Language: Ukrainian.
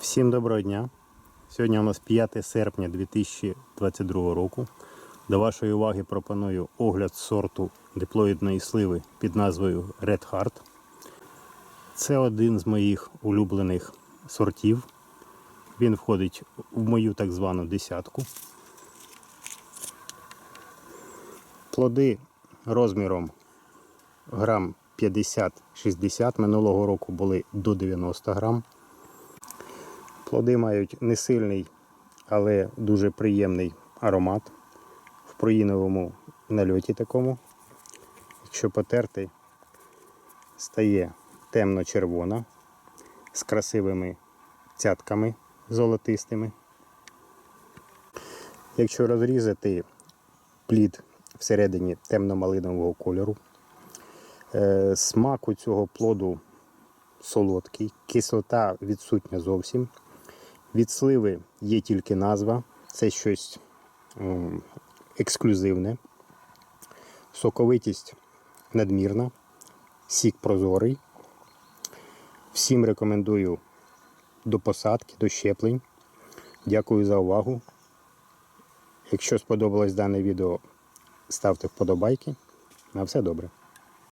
Всім доброго дня. Сьогодні у нас 5 серпня 2022 року. До вашої уваги пропоную огляд сорту диплоїдної сливи під назвою Red Heart. Це один з моїх улюблених сортів. Він входить в мою так звану десятку. Плоди розміром грам 50-60. Минулого року були до 90 грам. Плоди мають не сильний, але дуже приємний аромат в проїновому нальоті такому. Якщо потерти, стає темно-червона з красивими цятками золотистими. Якщо розрізати плід всередині темно-малинового кольору, е, смак у цього плоду солодкий, кислота відсутня зовсім. Від сливи є тільки назва, це щось м, ексклюзивне. Соковитість надмірна, сік прозорий. Всім рекомендую до посадки, до щеплень. Дякую за увагу. Якщо сподобалось дане відео, ставте вподобайки. На все добре.